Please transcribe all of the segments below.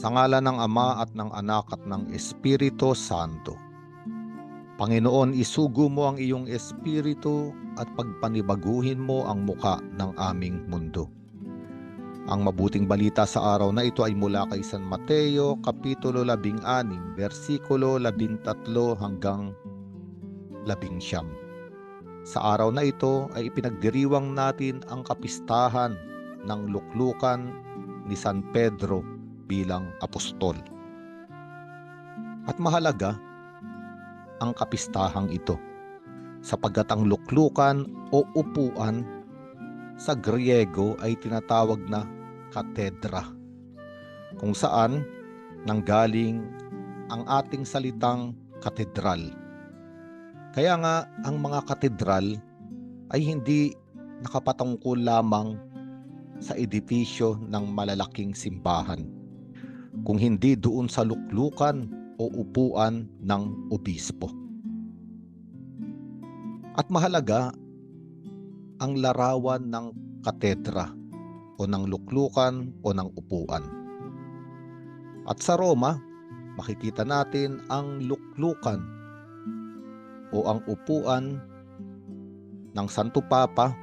Sa ngala ng Ama at ng Anak at ng Espiritu Santo. Panginoon, isugo mo ang iyong espiritu at pagpanibaguhin mo ang muka ng aming mundo. Ang mabuting balita sa araw na ito ay mula kay San Mateo, Kapitulo 16, versikulo 13 hanggang 11. Sa araw na ito ay ipinagdiriwang natin ang kapistahan ng luklukan ni San Pedro bilang apostol. At mahalaga ang kapistahang ito sapagkat ang luklukan o upuan sa Griego ay tinatawag na katedra kung saan nanggaling ang ating salitang katedral. Kaya nga ang mga katedral ay hindi nakapatungkol lamang sa edipisyo ng malalaking simbahan, kung hindi doon sa luklukan o upuan ng obispo. At mahalaga ang larawan ng katedra o ng luklukan o ng upuan. At sa Roma, makikita natin ang luklukan o ang upuan ng Santo Papa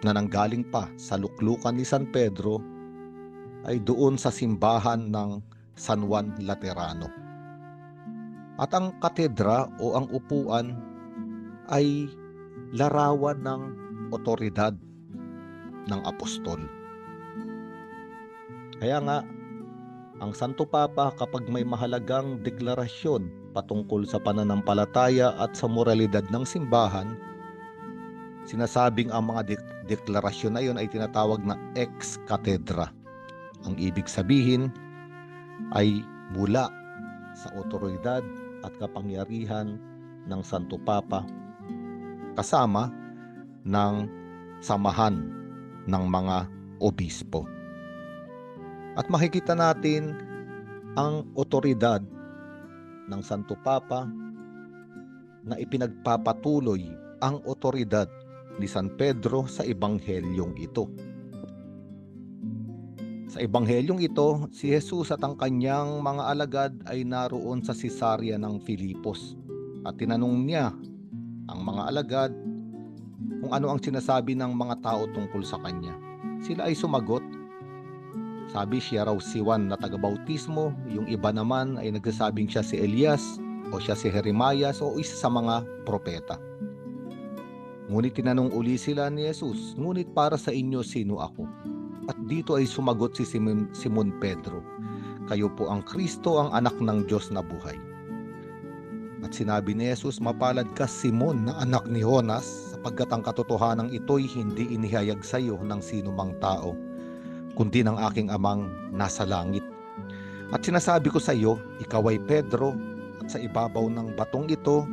na nanggaling pa sa luklukan ni San Pedro ay doon sa simbahan ng San Juan Laterano. At ang katedra o ang upuan ay larawan ng otoridad ng apostol. Kaya nga, ang Santo Papa kapag may mahalagang deklarasyon patungkol sa pananampalataya at sa moralidad ng simbahan, sinasabing ang mga dek- deklarasyon na yun ay tinatawag na ex cathedra. Ang ibig sabihin ay mula sa otoridad at kapangyarihan ng Santo Papa kasama ng samahan ng mga obispo. At makikita natin ang otoridad ng Santo Papa na ipinagpapatuloy ang otoridad ni San Pedro sa ebanghelyong ito. Sa ebanghelyong ito, si Jesus at ang kanyang mga alagad ay naroon sa Cesarea ng Filipos at tinanong niya ang mga alagad kung ano ang sinasabi ng mga tao tungkol sa kanya. Sila ay sumagot. Sabi siya raw si Juan na tagabautismo, yung iba naman ay nagsasabing siya si Elias o siya si Jeremias o isa sa mga propeta. Ngunit tinanong uli sila ni Jesus, ngunit para sa inyo sino ako? Dito ay sumagot si Simon, Simon Pedro, kayo po ang Kristo ang anak ng Diyos na buhay. At sinabi ni Jesus, mapalad ka Simon na anak ni Jonas, sapagkat ang katotohanan ito'y hindi inihayag sa iyo ng sino mang tao, kundi ng aking amang nasa langit. At sinasabi ko sa iyo, ikaw ay Pedro, at sa ibabaw ng batong ito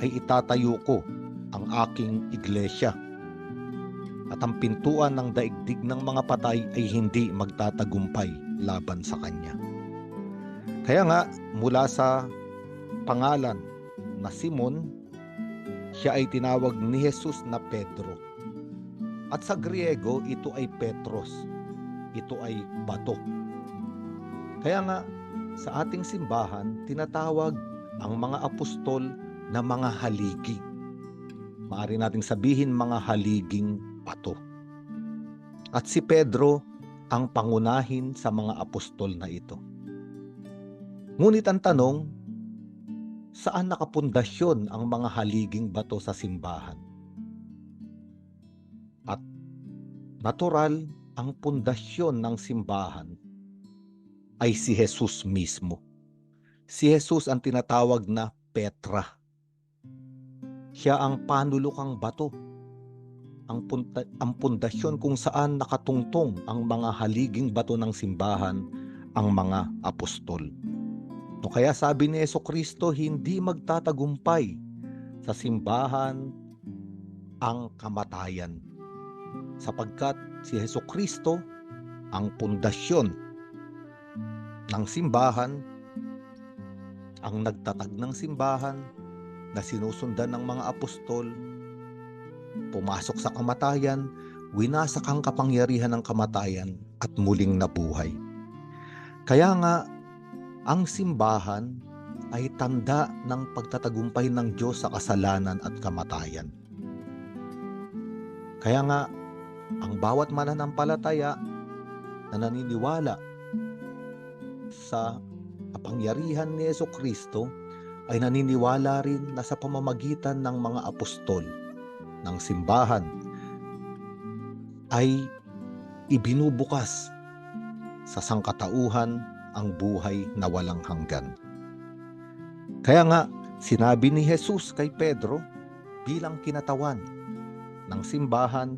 ay itatayo ko ang aking iglesia. At ang pintuan ng daigdig ng mga patay ay hindi magtatagumpay laban sa kanya. Kaya nga, mula sa pangalan na Simon, siya ay tinawag ni Jesus na Pedro. At sa Griego, ito ay Petros. Ito ay bato. Kaya nga, sa ating simbahan, tinatawag ang mga apostol na mga haligi. Maari nating sabihin mga haliging bato. At si Pedro ang pangunahin sa mga apostol na ito. Ngunit ang tanong, saan nakapundasyon ang mga haliging bato sa simbahan? At natural, ang pundasyon ng simbahan ay si Jesus mismo. Si Jesus ang tinatawag na Petra. Siya ang panulukang bato. Ang, punta, ang pundasyon kung saan nakatungtong ang mga haliging bato ng simbahan, ang mga apostol. No kaya sabi ni Yeso Kristo, hindi magtatagumpay sa simbahan ang kamatayan. Sapagkat si Heso Kristo ang pundasyon ng simbahan, ang nagtatag ng simbahan na sinusundan ng mga apostol, pumasok sa kamatayan, winasak ang kapangyarihan ng kamatayan at muling nabuhay. Kaya nga, ang simbahan ay tanda ng pagtatagumpay ng Diyos sa kasalanan at kamatayan. Kaya nga, ang bawat mananampalataya na naniniwala sa kapangyarihan ni Yeso Kristo ay naniniwala rin na sa pamamagitan ng mga apostol ng simbahan ay ibinubukas sa sangkatauhan ang buhay na walang hanggan. Kaya nga, sinabi ni Jesus kay Pedro bilang kinatawan ng simbahan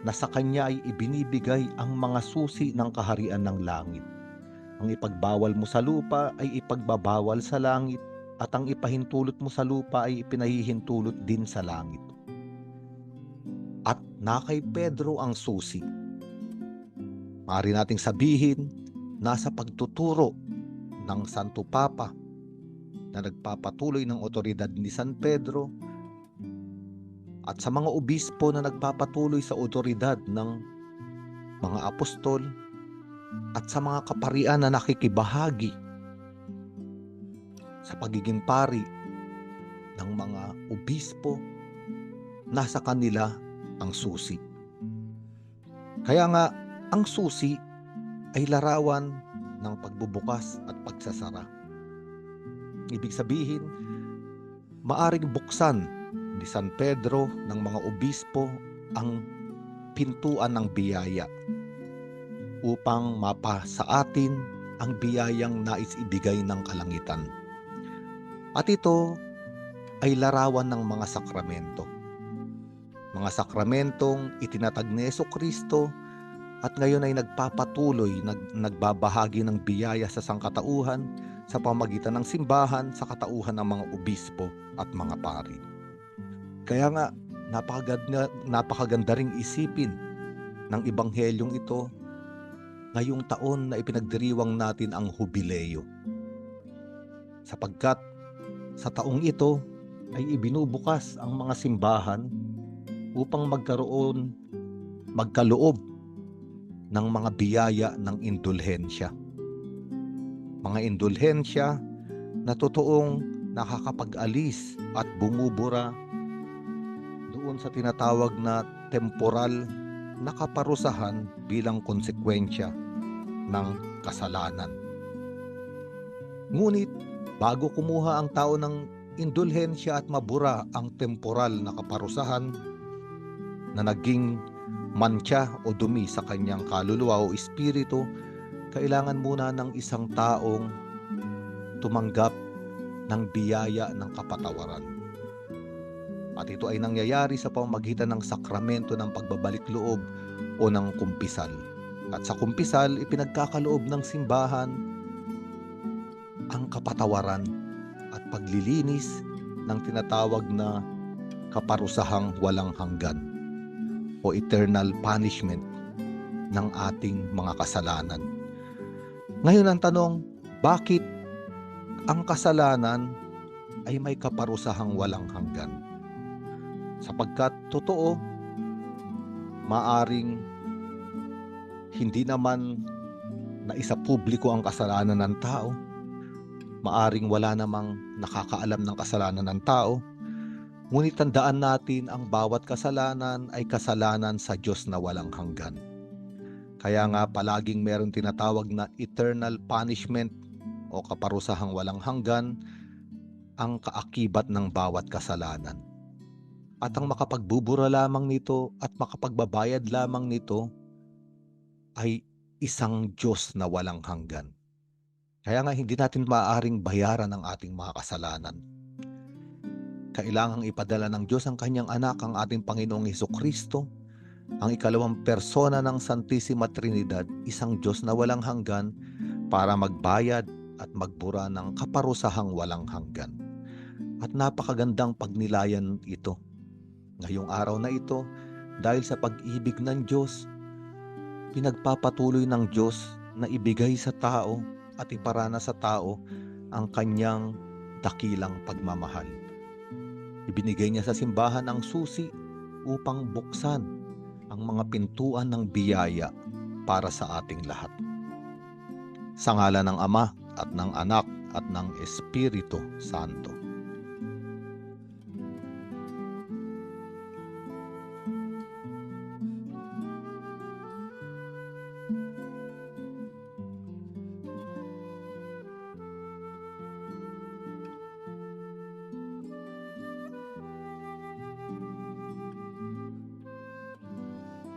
na sa kanya ay ibinibigay ang mga susi ng kaharian ng langit. Ang ipagbawal mo sa lupa ay ipagbabawal sa langit at ang ipahintulot mo sa lupa ay ipinahihintulot din sa langit. At na kay Pedro ang susi. Maaari nating sabihin, nasa pagtuturo ng Santo Papa na nagpapatuloy ng otoridad ni San Pedro at sa mga obispo na nagpapatuloy sa otoridad ng mga apostol at sa mga kaparian na nakikibahagi sa pagiging pari ng mga obispo, nasa kanila ang susi. Kaya nga, ang susi ay larawan ng pagbubukas at pagsasara. Ibig sabihin, maaring buksan ni San Pedro ng mga obispo ang pintuan ng biyaya upang mapa sa atin ang biyayang nais ibigay ng kalangitan. At ito ay larawan ng mga sakramento. Mga sakramentong itinatag ni Yeso Kristo at ngayon ay nagpapatuloy, nag, nagbabahagi ng biyaya sa sangkatauhan sa pamagitan ng simbahan sa katauhan ng mga obispo at mga pari. Kaya nga, napakaganda, napakaganda ring isipin ng ibanghelyong ito ngayong taon na ipinagdiriwang natin ang hubileo. Sapagkat sa taong ito ay ibinubukas ang mga simbahan upang magkaroon, magkaloob ng mga biyaya ng indulhensya. Mga indulhensya na totoong nakakapag-alis at bumubura doon sa tinatawag na temporal na kaparusahan bilang konsekwensya ng kasalanan. Ngunit bago kumuha ang tao ng indulhensya at mabura ang temporal na kaparusahan na naging mantya o dumi sa kanyang kaluluwa o espiritu, kailangan muna ng isang taong tumanggap ng biyaya ng kapatawaran. At ito ay nangyayari sa pamamagitan ng sakramento ng pagbabalik loob o ng kumpisal. At sa kumpisal, ipinagkakaloob ng simbahan ang kapatawaran at paglilinis ng tinatawag na kaparusahang walang hanggan o eternal punishment ng ating mga kasalanan. Ngayon ang tanong, bakit ang kasalanan ay may kaparusahang walang hanggan? Sapagkat totoo, maaring hindi naman na isa publiko ang kasalanan ng tao. Maaring wala namang nakakaalam ng kasalanan ng tao. Ngunit tandaan natin ang bawat kasalanan ay kasalanan sa Diyos na walang hanggan. Kaya nga palaging meron tinatawag na eternal punishment o kaparusahang walang hanggan ang kaakibat ng bawat kasalanan. At ang makapagbubura lamang nito at makapagbabayad lamang nito ay isang Diyos na walang hanggan. Kaya nga hindi natin maaaring bayaran ang ating mga kasalanan. Kailangang ipadala ng Diyos ang kanyang anak, ang ating Panginoong Heso Kristo, ang ikalawang persona ng Santissima Trinidad, isang Diyos na walang hanggan para magbayad at magbura ng kaparusahang walang hanggan. At napakagandang pagnilayan ito. Ngayong araw na ito, dahil sa pag-ibig ng Diyos, pinagpapatuloy ng Diyos na ibigay sa tao at iparana sa tao ang kanyang dakilang pagmamahal. Ibinigay niya sa simbahan ang susi upang buksan ang mga pintuan ng biyaya para sa ating lahat. Sa ngala ng Ama at ng Anak at ng Espiritu Santo.